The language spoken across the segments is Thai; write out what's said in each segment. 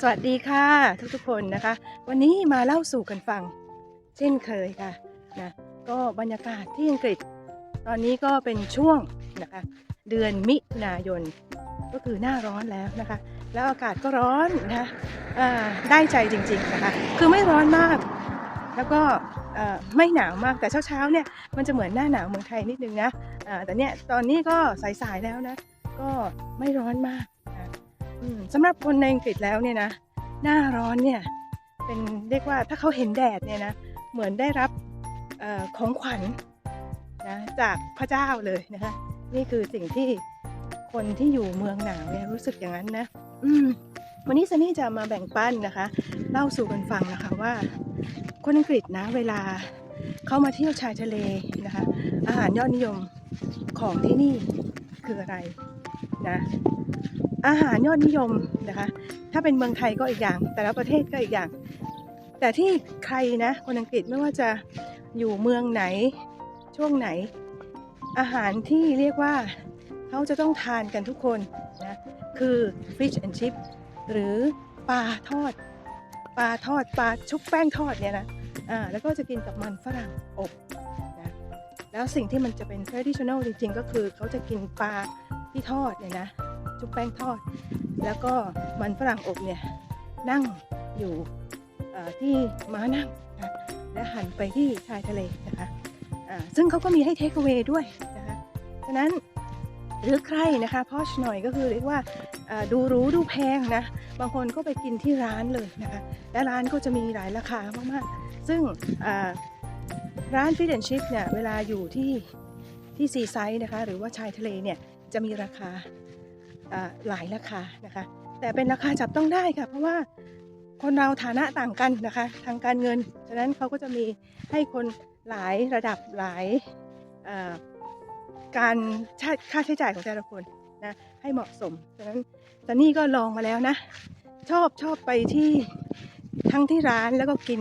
สวัสดีค่ะทุกๆคนนะคะ วันนี้มาเล่าสู่กันฟัง เช่นเคยค่ะนะก็บรรยากาศที่อังกฤษ ตอนนี้ก็เป็นช่วงนะคะเดือนมิถุนายนก็คือหน้าร้อนแล้วนะคะ แล้วอากาศก็ร้อนนะะได้ใจจริงๆนะคะคือไม่ร้อนมาก แล้วก็ไม่หนาวมากแต่เช้าๆเนี่ยมันจะเหมือนหน้าหนาวเมืองไทยนิดนึงนะแต่เนี่ยตอนนี้ก็สายๆแล้วนะก็ไม่ร้อนมาก สำหรับคนในอังกฤษแล้วเนี่ยนะ หน้าร้อนเนี่ย เป็นเรียกว่าถ้าเขาเห็นแดดเนี่ยนะ เหมือนได้รับออของขวัญนะจากพระเจ้าเลยนะคะ นี่คือสิ่งที่คนที่อยู่เมืองหนาวเนี่ยรู้สึกอย่างนั้นนะ อืมวันนี้ซันนี่จะมาแบ่งปันนะคะ เล่าสู่กันฟังนะคะว่า คนอังกฤษนะเวลาเขามาเที่ยวชายทะเลนะคะ อาหารยอดนิยมของที่นี่คืออะไรนะ อาหารยอดนิยมนะคะ ถ้าเป็นเมืองไทยก็อีกอย่าง แต่ละประเทศก็อีกอย่าง แต่ที่ใครนะคนอังกฤษไม่ว่าจะอยู่เมืองไหนช่วงไหน อาหารที่เรียกว่าเขาจะต้องทานกันทุกคนนะคือ fish and chip หรือปลาทอด ปลาทอดปลาชุบแป้งทอดเนี่ยนะอ่าแล้วก็จะกินกับมันฝรั่งอบนะแล้วสิ่งที่มันจะเป็น traditional จริงๆ ก็คือเขาจะกินปลาที่ทอดเนี่ยนะ ชุบแป้งทอด แล้วก็มันฝรั่งอบเนี่ยนั่งอยู่ที่ม้านั่งนะและหันไปที่ชายทะเลนะคะอ่าซึ่งเขาก็มีให้เทคเ a วด้วยนะคะฉะนั้นหรือใครนะคะพอชหน่อยก็คือเรียกว่าดูรู้ดูแพงนะ บางคนก็ไปกินที่ร้านเลยนะคะ และร้านก็จะมีหลายราคามากๆ ซึ่งร้านฟิชแอนชิพเนี่ยเวลาอยู่ที่ที่ซีไซด์นะคะ หรือว่าชายทะเลเนี่ยจะมีราคา หลายราคานะคะ แต่เป็นราคาจับต้องได้ค่ะ เพราะว่าคนเราฐานะต่างกันนะคะ ทางการเงิน ฉะนั้นเขาก็จะมีให้คนหลายระดับหลายการค่าใช้จ่ายของแต่ละคนนะให้เหมาะสม ฉะนั้นซันนี่ก็ลองมาแล้วนะ ชอบชอบไปที่ทั้งที่ร้านแล้วก็กิน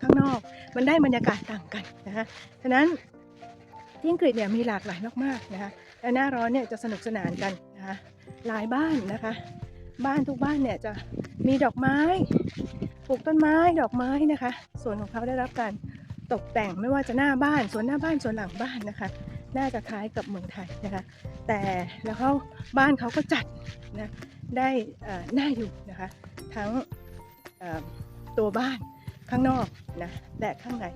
ข้างนอก มันได้บรรยากาศต่างกันนะคะฉะนั้นที่อังกฤษเนี่ยมีหลากหลายมากๆนะคะ และหน้าร้อนเนี่ยจะสนุกสนานกันนะคะหลายบ้านนะคะ บ้านทุกบ้านเนี่ยจะมีดอกไม้ปลูกต้นไม้ดอกไม้นะคะสวนของเขาได้รับการตกแต่งไม่ว่าจะหน้าบ้านสวนหน้าบ้านสวนหลังบ้านนะคะ น่าจะคล้ายกับเมืองไทยนะคะ แต่แล้วเขาบ้านเขาก็จัดนะได้อ่อน่าอยู่นะคะ ทั้งตัวบ้านข้างนอกนะและข้างใน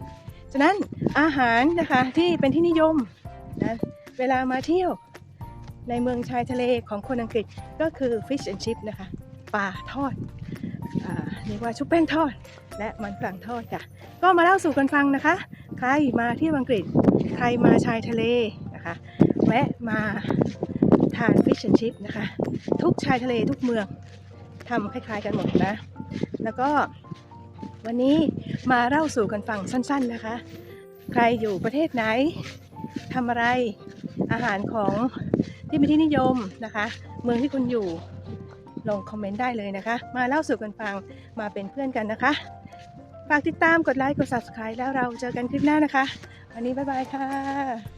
ฉะนั้นอาหารนะคะที่เป็นที่นิยมนะ เวลามาเที่ยว ในเมืองชายทะเลของคนอังกฤษก็คือ fish and chip นะคะปลาทอดอเรียกว่าชุบแป้งทอด และมันฝรั่งทอดค่ะก็มาเล่าสู่กันฟังนะคะ ใครมาเที่ยวอังกฤษ ใครมาชายทะเลนะคะแวะมาทาน fish and chip นะคะ ทุกชายทะเลทุกเมืองทำคล้ายๆกันหมดนะ แล้วก็วันนี้มาเล่าสู่กันฟังสั้นๆนะคะ ใครอยู่ประเทศไหนทำอะไร อาหารของที่เป็นที่นิยมนะคะ เมืองที่คุณอยู่ลงคอมเมนต์ได้เลยนะคะ มาเล่าสู่กันฟังมาเป็นเพื่อนกันนะคะ ฝากติดตามกดไลค์กด subscribe แล้วเราเจอกันคลิปหน้านะคะ วันนี้บ๊ายบายค่ะ